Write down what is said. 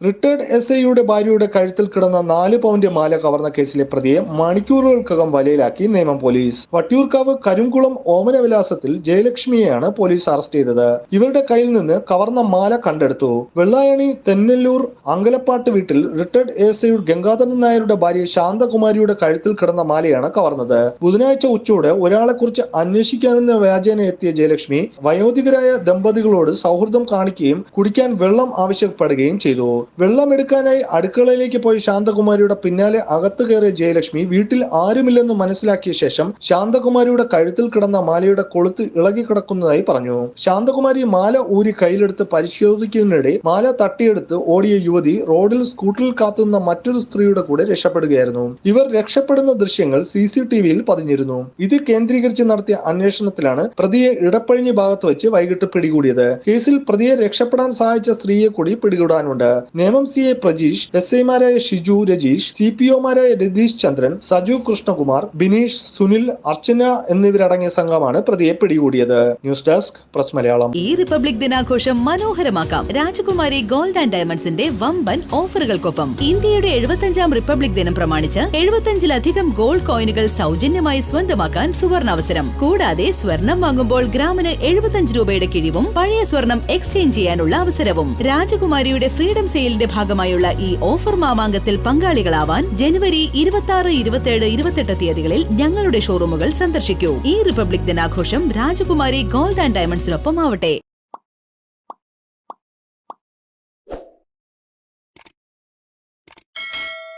Retired S ഐയുടെ ഭാര്യയുടെ കഴുത്തിൽ കിടന്ന നാല് പൗണ്ട് മാല കവർന്ന കേസിലെ പ്രതിയെ മണിക്കൂറുകൾക്കകം വലയിലാക്കി നിയമം പോലീസ്. വട്ടിയൂർക്കാവ് കരിങ്കുളം ഓമനവിലാസത്തിൽ ജയലക്ഷ്മിയെയാണ് പോലീസ് അറസ്റ്റ് ചെയ്തത്. ഇവരുടെ കയ്യിൽ നിന്ന് കവർന്ന മാല കണ്ടെടുത്തു. വെള്ളായണി തെന്നല്ലൂർ അങ്കലപ്പാട്ട് വീട്ടിൽ റിട്ടയർഡ് എസ് ഐ ഗംഗാധരൻ നായരുടെ ഭാര്യ ശാന്തകുമാരിയുടെ കഴുത്തിൽ കിടന്ന മാലയാണ് കവർന്നത്. ബുധനാഴ്ച ഉച്ചയോടെ ഒരാളെക്കുറിച്ച് അന്വേഷിക്കാനെന്ന വ്യാജേന എത്തിയ ജയലക്ഷ്മി വയോധികരായ ദമ്പതികളോട് സൗഹൃദം കാണിക്കുകയും കുടിക്കാൻ വെള്ളം ആവശ്യപ്പെടുകയും ചെയ്തു. വെള്ളമെടുക്കാനായി അടുക്കളയിലേക്ക് പോയി ശാന്തകുമാരിയുടെ പിന്നാലെ അകത്തു കയറിയ ജയലക്ഷ്മി വീട്ടിൽ ആരുമില്ലെന്ന് മനസ്സിലാക്കിയ ശേഷം ശാന്തകുമാരിയുടെ കഴുത്തിൽ കിടന്ന മാലയുടെ കൊളുത്ത് ഇളകി കിടക്കുന്നതായി പറഞ്ഞു. ശാന്തകുമാരി മാല ഊരി കയ്യിലെടുത്ത് പരിശോധിക്കുന്നതിനിടെ മാല തട്ടിയെടുത്ത് ഓടിയ യുവതി റോഡിൽ സ്കൂട്ടറിൽ കാത്തുന്ന മറ്റൊരു സ്ത്രീയുടെ കൂടെ രക്ഷപ്പെടുകയായിരുന്നു. ഇവർ രക്ഷപ്പെടുന്ന ദൃശ്യങ്ങൾ സി സി ടി വിയിൽ പതിഞ്ഞിരുന്നു. ഇത് കേന്ദ്രീകരിച്ച് നടത്തിയ അന്വേഷണത്തിലാണ് പ്രതിയെ ഇടപ്പഴിഞ്ഞി ഭാഗത്ത് വെച്ച് വൈകിട്ട് പിടികൂടിയത്. കേസിൽ പ്രതിയെ രക്ഷപ്പെടാൻ സഹായിച്ച സ്ത്രീയെ കൂടി പിടികൂടാനുണ്ട്. Nemam C A Prajeesh S ഐമാരായ ഷിജു രജീഷ് സി പി ഒമാരായ രതീഷ് ചന്ദ്രൻ സജു കൃഷ്ണകുമാർ ബിനീഷ് സുനിൽ അർച്ചന എന്നിവരടങ്ങിയ സംഘമാണ് പ്രതിയെ പിടികൂടിയത്. News desk press Malayalam. ഈ റിപ്പബ്ലിക് ദിനാഘോഷം മനോഹരമാക്കാം. രാജകുമാരി ഗോൾഡ് ആൻഡ് ഡയമണ്ട്സിന്റെ വമ്പൻ ഓഫറുകൾക്കൊപ്പം ഇന്ത്യയുടെ എഴുപത്തഞ്ചാം റിപ്പബ്ലിക് ദിനം പ്രമാണിച്ച് എഴുപത്തഞ്ചിലധികം ഗോൾഡ് കോയിനുകൾ സൗജന്യമായി സ്വന്തമാക്കാൻ സുവർണാവസരം. കൂടാതെ സ്വർണം വാങ്ങുമ്പോൾ ഗ്രാമിന് എഴുപത്തഞ്ച് രൂപയുടെ കിഴിവും പഴയ സ്വർണം എക്സ്ചേഞ്ച് ചെയ്യാനുള്ള അവസരവും രാജകുമാരിയുടെ ഫ്രീഡം സെയിലിന്റെ ഭാഗമായുള്ള ഈ ഓഫർ മാമാങ്കത്തിൽ പങ്കാളികളാവാൻ ജനുവരി ഇരുപത്തി ആറ് ഇരുപത്തിയേഴ് ഇരുപത്തെട്ട് തീയതികളിൽ ഞങ്ങളുടെ ഷോറൂമുകൾ സന്ദർശിക്കൂ. ഈ റിപ്പബ്ലിക് ദിനാഘോഷം രാജകുമാരി ഗോൾഡ് ആൻഡ് ഡയമണ്ട്സിനൊപ്പം ആവട്ടെ